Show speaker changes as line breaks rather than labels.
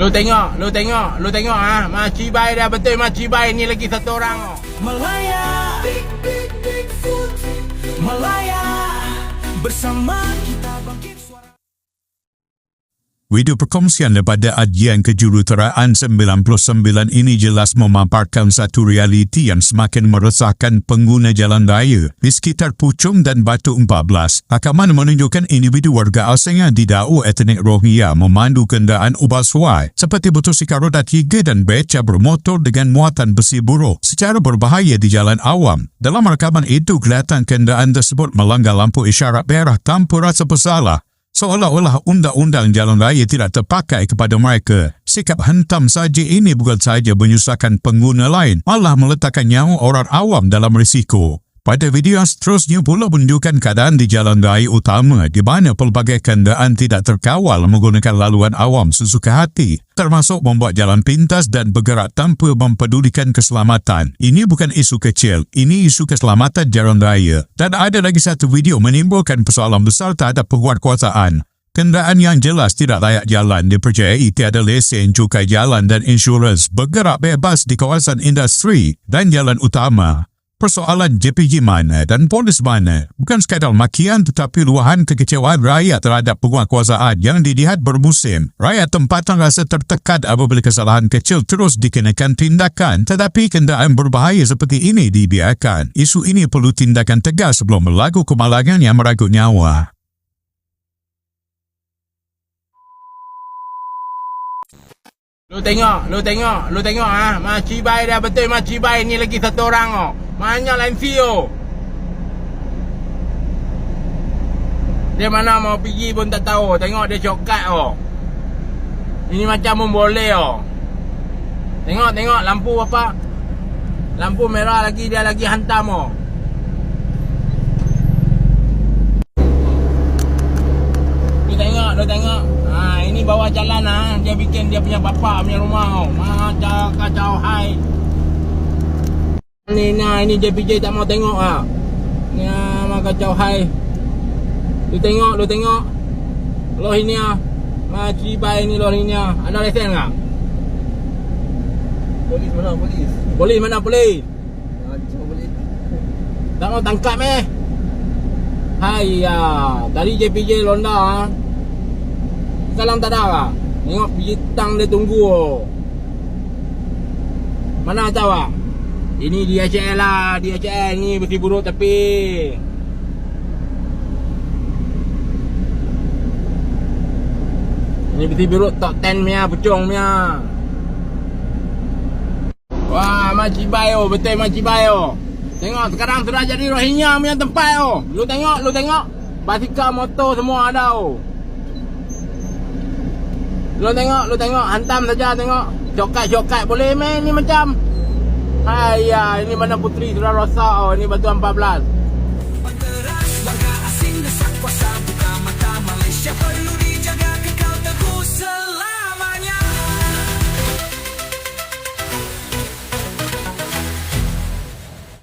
Lu tengok, lu tengok, lu tengok. Ha? Mak Cibai dah betul Mak Cibai ni lagi satu orang oh.
Malaya Big Big Bigfoot Malaya Bersama kita
Video perkongsian daripada Ajian Kejuruteraan 99 ini jelas memaparkan satu realiti yang semakin meresahkan pengguna jalan raya di sekitar Puchong dan Batu 14. Rakaman menunjukkan individu warga asing yang didakwa etnik Rohingya memandu kenderaan ubah suai seperti motosikal roda 3 dan beca bermotor dengan muatan besi buruh secara berbahaya di jalan awam. Dalam rakaman itu kelihatan kenderaan tersebut melanggar lampu isyarat merah tanpa rasa bersalah Seolah-olah undang-undang jalan raya tidak terpakai kepada mereka. Sikap hentam saja ini bukan sahaja menyusahkan pengguna lain, malah meletakkan nyawa orang awam dalam risiko. Pada video yang seterusnya pula menunjukkan keadaan di jalan raya utama di mana pelbagai kenderaan tidak terkawal menggunakan laluan awam sesuka hati, termasuk membuat jalan pintas dan bergerak tanpa mempedulikan keselamatan. Ini bukan isu kecil, ini isu keselamatan jalan raya. Dan ada lagi satu video menimbulkan persoalan besar terhadap penguatkuasaan. Kenderaan yang jelas tidak layak jalan dipercayai tiada lesen, cukai jalan dan insurans bergerak bebas di kawasan industri dan jalan utama. Persoalan JPG mana dan polis mana bukan sekadar makian tetapi luahan kekecewaan rakyat terhadap penguatkuasaan yang dilihat bermusim. Rakyat tempatan rasa tertekan apabila kesalahan kecil terus dikenakan tindakan tetapi kenderaan berbahaya seperti ini dibiarkan. Isu ini perlu tindakan tegas sebelum berlaku kemalangan yang meragut nyawa.
Lu tengok, lu tengok, lu tengok ah. Ha? Mak Cibai dah betul Mak Cibai ni lagi satu orang oh. Banyak lain CEO. Dia mana mau pergi pun tak tahu. Tengok dia shortcut oh. Ini macam pun boleh oh. Tengok, tengok lampu apa? Lampu merah lagi dia lagi hantam oh. Lu tengok, lu tengok. Ha, ini bawah jalan ah. Dia bikin dia punya bapak punya rumah oh. Macam kacau hai. Ni nah ini JPJ tak mau tengok ah. Ni ah mak kacau hai. Lu tengok, lu tengok. Loh ini ah. Mak cibai ni loh ini ah. Ada lesen tak?
Polis mana polis?
Polis mana polis?
Ah, polis.
Tak mau tangkap eh. Hai ya, tadi JPJ londa ah. Sekarang tak ada ah. Tengok bintang dia tunggu oh. Mana tahu ah? Ini DHL lah, DHL ni besi buruk tapi Ini besi buruk top 10 punya, pucung punya. Wah, Makcik Bayo, betul Makcik Bayo Tengok sekarang sudah jadi Rohingya punya tempat oh. Lu tengok, lu tengok. Basikal, motor semua ada oh. Lu tengok, lu tengok. Hantam saja tengok. Syokat-syokat boleh main ni macam Hai ya, ini mana puteri sudah rosak. Oh, ini batu 14. Terang, asing, desak, kuasa buka mata, Malaysia, peri...